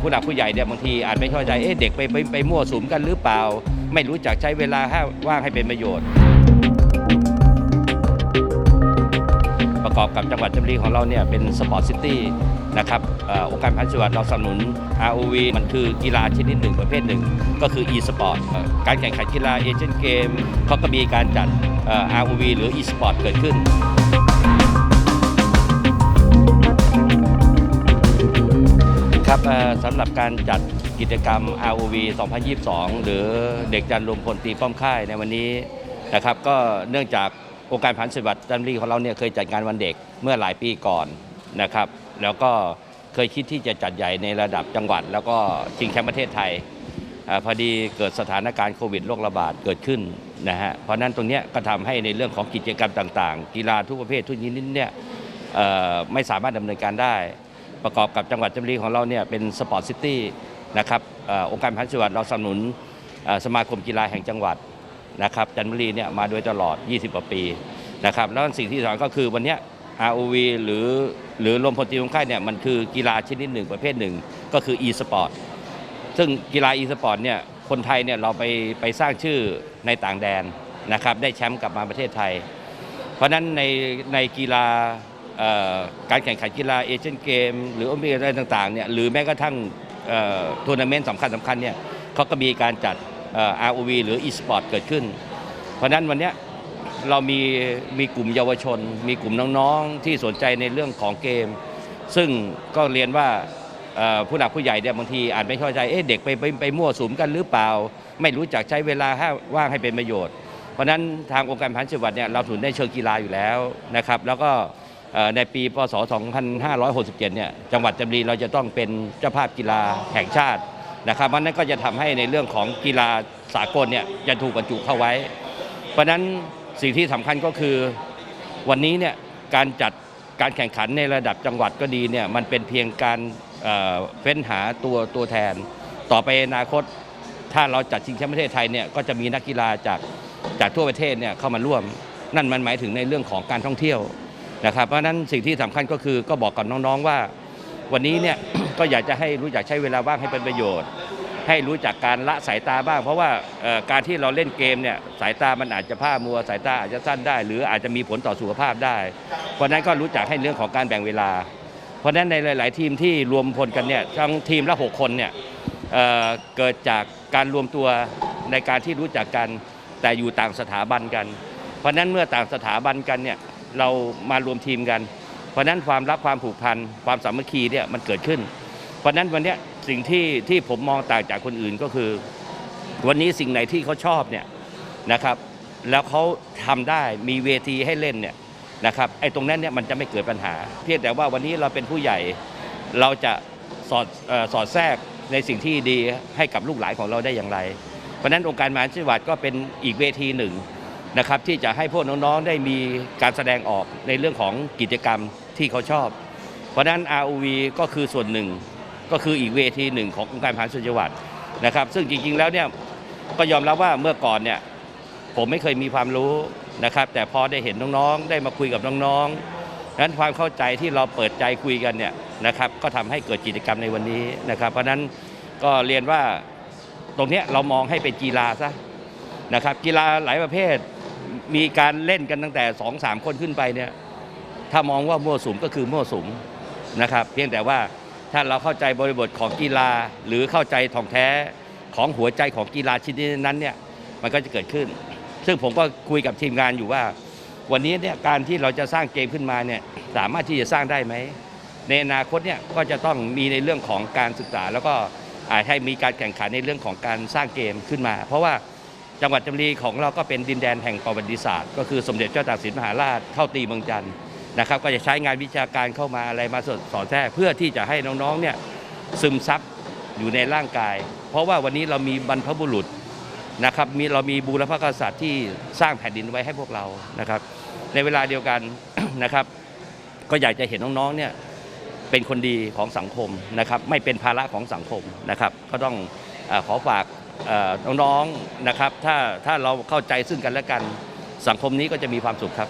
ผู้หลักผู้ใหญ่เนี่ยบางทีอาจไม่เข้าใจเอ๊ะเด็กไปไปไปมั่วสุมกันหรือเปล่า ไม่รู้จักใช้เวลาให้ว่างให้เป็นประโยชน์ ประกอบกับจังหวัดจันทบุรีของเราเนี่ยเป็นสปอร์ตซิตี้นะครับเอ่อองค์การพันธุ์จังหวัดเราสนับสนุน ROV มันคือกีฬาชนิดหนึ่งประเภทหนึ่ง ก็คือ e-sport เอ่อการแข่งขันกีฬาเอเชียนเกมเขาก็มีการจัดเอ่อ ROV หรือ e-sport เกิดขึ้น ครับสำหรับการจัดกิจกรรม ROV 2022 หรือเด็กจันทร์รวมพลตีป้อมค่ายในวันนี้นะครับ ก็เนื่องจากองค์การพันธุ์จังหวัดจันทบุรีของเราเนี่ยเคยจัดงานวันเด็กเมื่อหลายปีก่อนนะครับ แล้วก็เคยคิดที่จะจัดใหญ่ในระดับจังหวัด แล้วก็ชิงแชมป์ประเทศไทยอพอดีเกิดสถานการณ์โควิดโรคระบาดเกิดขึ้นนะฮะเพราะนั้นตรงนี้ก็ทำให้ในเรื่องของกิจกรรมต่าง ๆ กีฬาทุกประเภททุกชนิดเนี่ยไม่สามารถดำเนินการได้ ประกอบกับจังหวัดจันทบุรีของเราเนี่ยเป็นสปอร์ตซิตี้นะครับอองค์การพันธุ์จังหวัดเราสนับสนุนสมาคมกีฬาแห่งจังหวัดนะครับจันทบุรีเนี่ยมาโดยตลอด 20 กว่าปีนะครับแล้วสิ่งที่สำคัญก็คือวันนี้ ROV หรือหรือรวมพลตีมค่ายเนี่ยมันคือกีฬาชนิดหนึ่งประเภทหนึ่งก็คือ e-sport ซึ่งกีฬา e-sport เนี่ยคนไทยเนี่ยเราไปไปสร้างชื่อในต่างแดนนะครับได้แชมป์กลับมาประเทศไทย เพราะนั้นในในกีฬา การแข่งขันกีฬาเอเชียนเกม หรือโอลิมปิกอะไรต่างๆเนี่ยหรือแม้กระทั่งทัวร์นาเมนต์สำคัญสำคัญเนี่ยเขาก็มีการจัดเอ่อ ROV หรือ e-sport เกิดขึ้น เพราะนั้นวันนี้เรามีมีกลุ่มเยาวชน มีกลุ่มน้องๆ ที่สนใจในเรื่องของเกม ซึ่งก็เรียนว่าผู้หลักผู้ใหญ่เนี่ยบางทีอาจไม่เข้าใจเอ๊ะเด็กไปไปไปมั่วสุมกันหรือเปล่า ไม่รู้จักใช้เวลาว่างให้เป็นประโยชน์ เพราะนั้นทางองค์การพันธุ์จังหวัดเนี่ยเราถือในเชิงกีฬาอยู่แล้วนะครับ แล้วก็ ในปีพศ 2567 เนี่ยจังหวัดจันทบุรีเราจะต้องเป็นเจ้าภาพกีฬาแห่งชาตินะครับมันนั้นก็จะทำให้ในเรื่องของกีฬาสากลเนี่ยจะถูกบรรจุเข้าไว้ เพราะฉะนั้นสิ่งที่สำคัญก็คือวันนี้เนี่ยการจัดการแข่งขันในระดับจังหวัดก็ดีเนี่ยมันเป็นเพียงการเเฟ้นหาตัวตัวแทน ต่อไปอนาคต ถ้าเราจัดชิงแชมป์ประเทศไทยเนี่ยก็จะมีนักกีฬาจากจากทั่วประเทศเนี่ยเข้ามาร่วม นั่นมันหมายถึงในเรื่องของการท่องเที่ยว นะครับ เพราะนั้นสิ่งที่สำคัญก็คือก็บอกกับน้องๆว่า วันนี้เนี่ยก็อยากจะให้รู้จักใช้เวลาว่างให้เป็นประโยชน์ ให้รู้จักการละสายตาบ้าง เพราะว่าการที่เราเล่นเกมเนี่ยสายตามันอาจจะพร่ามัวสายตาอาจจะสั้นได้ หรืออาจจะมีผลต่อสุขภาพได้ เพราะนั้นก็รู้จักให้เรื่องของการแบ่งเวลา เพราะนั้นในหลาย ๆ ทีมที่รวมพลกันเนี่ยทั้งทีมละหกคนเนี่ยเเกิดจากการรวมตัวในการที่รู้จักกันแต่อยู่ต่างสถาบันกัน เพราะนั้นเมื่อต่างสถาบันกันเนี่ย เรามารวมทีมกัน เพราะนั้นความรักความผูกพันความสามัคคีเนี่ยมันเกิดขึ้น เพราะนั้นวันนี้สิ่งที่ที่ผมมองต่างจากคนอื่นก็คือ วันนี้สิ่งไหนที่เขาชอบเนี่ยนะครับ แล้วเขาทำได้มีเวทีให้เล่นเนี่ยนะครับไอ้ตรงนั้นเนี่ยมันจะไม่เกิดปัญหา เพียงแต่ว่าวันนี้เราเป็นผู้ใหญ่เราจะสอดเสอดแทรกในสิ่งที่ดีให้กับลูกหลานของเราได้อย่างไร เพราะนั้นองค์การมหาจังหวัดก็เป็นอีกเวทีหนึ่ง นะครับที่จะให้พวกน้องๆได้มีการแสดงออกในเรื่องของกิจกรรมที่เขาชอบ เพราะนั้น ROV ก็คือส่วนหนึ่งก็คืออีกเวทีหนึ่งขององค์การมหาส่วนจังหวัดนะครับ ซึ่งจริงๆแล้วเนี่ยก็ยอมรับว่าเมื่อก่อนเนี่ยผมไม่เคยมีความรู้นะครับ แต่พอได้เห็นน้องๆ ได้มาคุยกับน้องๆนั้นความเข้าใจที่เราเปิดใจคุยกันเนี่ยนะครับ ก็ทำให้เกิดกิจกรรมในวันนี้นะครับ เพราะนั้นก็เรียนว่าตรงนี้เรามองให้เป็นกีฬาซะนะครับ กีฬาหลายประเภท มีการเล่นกันตั้งแต่2องสามคนขึ้นไปเนี่ยถ้ามองว่ามั่วสุมก็คือมั่วสุมนะครับ เพียงแต่ว่าถ้าเราเข้าใจบริบทของกีฬา หรือเข้าใจท่องแท้ของหัวใจของกีฬาชนิดนั้นเนี่ยมันก็จะเกิดขึ้น ซึ่งผมก็คุยกับทีมงานอยู่ว่า วันนี้เนี่ยการที่เราจะสร้างเกมขึ้นมาเนี่ยสามารถที่จะสร้างได้ไหมในอนาคตเนี่ยก็จะต้องมีในเรื่องของการศึกษา แล้วก็อาจให้มีการแข่งขันในเรื่องของการสร้างเกมขึ้นมา เพราะว่า จังหวัดจันทบุรีของเราก็เป็นดินแดนแห่งประวัติศาสตร์ ก็คือสมเด็จเจ้าตากสินมหาราชเข้าตีเมืองจันทร์นะครับ ก็จะใช้งานวิชาการเข้ามาอะไรมาสอนแทรกเพื่อที่จะให้น้องๆเนี่ยซึมซับอยู่ในร่างกาย เพราะว่าวันนี้เรามีบรรพบุรุษนะครับมีเรามีบูรพกษัตริย์ที่สร้างแผ่นดินไว้ให้พวกเรานะครับ ในเวลาเดียวกันนะครับ ก็อยากจะเห็นน้องๆเนี่ยเป็นคนดีของสังคมนะครับ ไม่เป็นภาระของสังคมนะครับ ก็ต้องอขอฝาก น้องๆนะครับ ถ้าถ้าเราเข้าใจซึ่งกันและกัน สังคมนี้ก็จะมีความสุขครับ